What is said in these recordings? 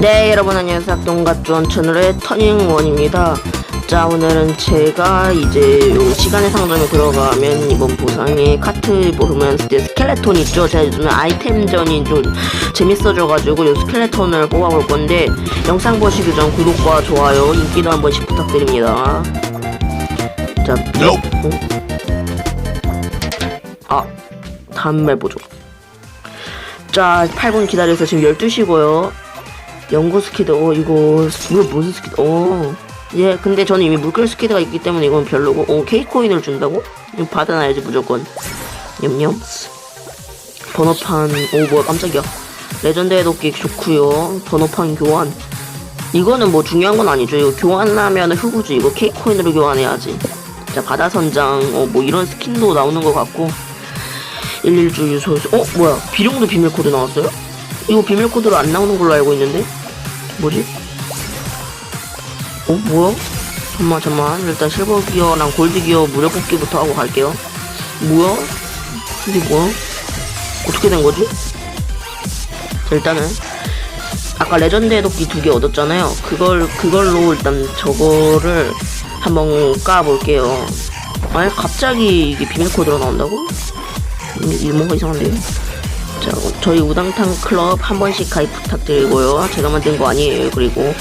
네 여러분 안녕하세요. 악동갓존 채널의 터닝원입니다. 자 오늘은 제가 이제 요 시간의 상점에 들어가면 이번 보상에 카트 보면 때 스켈레톤 있죠? 제가 요즘에 아이템전이 좀 재밌어져가지고 요 스켈레톤을 뽑아볼 건데 영상 보시기 전 구독과 좋아요 인기도 한 번씩 부탁드립니다 자 어? 아 다음 말 보죠. 자 8분 기다려서 지금 12시고요. 연구 스키드 어 이거 이거 무슨 스키드 어예 근데 저는 이미 물결 스키드가 있기 때문에 이건 별로고 어 K코인을 준다고? 이거 받아놔야지 무조건. 냠냠. 번호판 오 뭐야 깜짝이야. 레전드의 도끼 좋구요. 번호판 교환. 이거는 뭐 중요한 건 아니죠. 이거 교환하면 흑우주 이거 K코인으로 교환해야지 자 바다 선장 어 뭐 이런 스킨도 나오는 것 같고 11주 유소 어 뭐야 비룡도 비밀 코드 나왔어요? 이거 비밀 코드로 안 나오는 걸로 알고 있는데 뭐지? 어 뭐야? 잠만 잠만 일단 실버 기어랑 골드 기어 무료 뽑기부터 하고 갈게요. 뭐야? 이게 뭐야? 어떻게 된 거지? 자, 일단은 아까 레전드의 도끼 두개 얻었잖아요. 그걸 그걸로 일단 저거를 한번 까볼게요. 아니 갑자기 이게 비밀 코드로 나온다고? 뭔가 이상한데요? 자, 저희 우당탕 클럽 한 번씩 가입 부탁드리고요. 제가 만든 거 아니에요. 그리고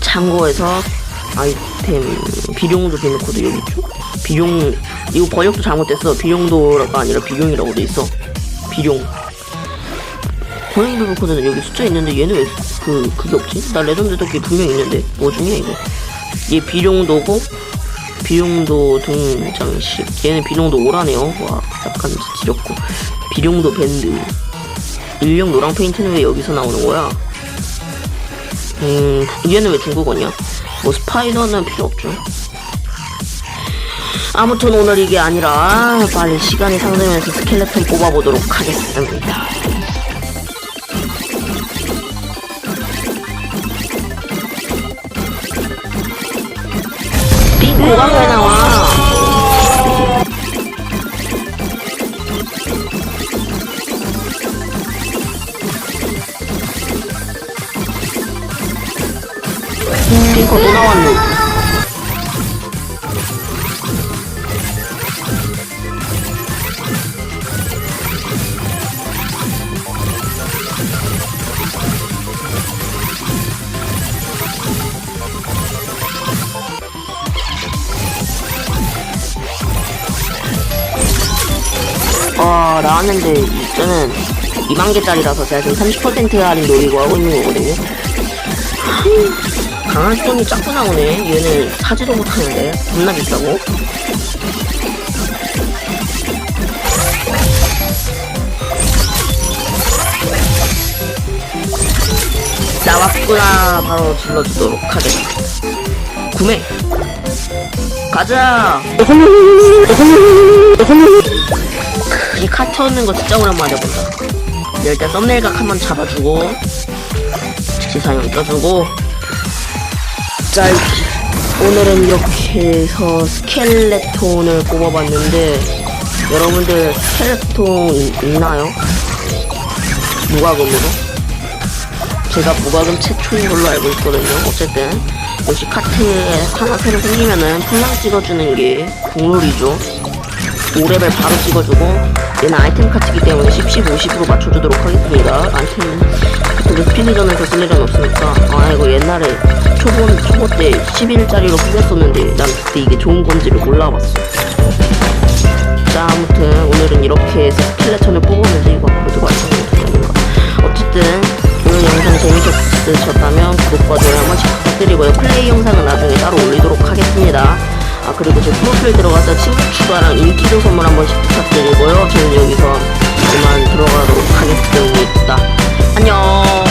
참고해서 아이템 비룡도 비밀 코드 여기 있죠? 비룡 이거 번역도 잘못됐어. 비룡도가 아니라 비룡이라고 돼 있어. 비룡. 번역 비밀 코드는 여기 숫자 있는데 얘는 왜 그 그게 없지? 나 레전드 도끼 분명 있는데 뭐 중이야 이거? 얘 비룡도고 비룡도 등장식? 얘는 비룡도 오라네요. 와 약간 지렸고. 비룡도 밴드. 일령 노랑 페인트는 왜 여기서 나오는 거야? 음 얘는 왜 중국어냐? 뭐 스파이더는 필요 없죠. 아무튼 오늘 이게 아니라 빨리 시간이 상대면서 스켈레톤 뽑아보도록 하겠습니다 빙고 또 나왔네 어, 나왔는데 저는 2만 개짜리라서 제가 지금 30% 할인 노리고 하고 있는 거거든요. 강화성이 자꾸 나오네. 얘는 사지도 못하는데 겁나 비싸고. 나왔구나. 바로 질러주도록 하겠습니다. 구매. 가자. 이 카트 얻는 거 진짜 오랜만에 본다. 일단 썸네일 각 한번 잡아주고 지사용 껴주고 자 오늘은 이렇게 해서 스켈레톤을 뽑아봤는데 여러분들 스켈레톤 있나요? 무과금으로? 제가 무과금 최초인 걸로 알고 있거든요. 어쨌든 역시 카트에 하나 새로 생기면은 풍랑 찍어주는 게 국룰이죠. 5레벨 바로 찍어주고 얘는 아이템 카트이기 때문에 10, 10, 50으로 맞춰주도록 하겠습니다 아이템 근데 스피드전에서 쓸 일은 없으니까? 아 이거 옛날에 초보, 초보 때 11짜리로 뿌렸었는데 난 그때 이게 좋은 건지를 몰라봤어. 자 아무튼 오늘은 이렇게 해서 스켈레톤을 뽑았는데 이거 앞으로도 못하는가 어쨌든 오늘 영상 재밌으셨다면 구독과 좋아요 한 번씩 부탁드리고요. 플레이 영상은 나중에 따로 올리도록 하겠습니다. 아 그리고 제 프로필 들어가서 친구 추가랑 인기도 선물 한 번씩 부탁드리고요. 저는 여기서 그만 들어가도록 하겠습니다 안녕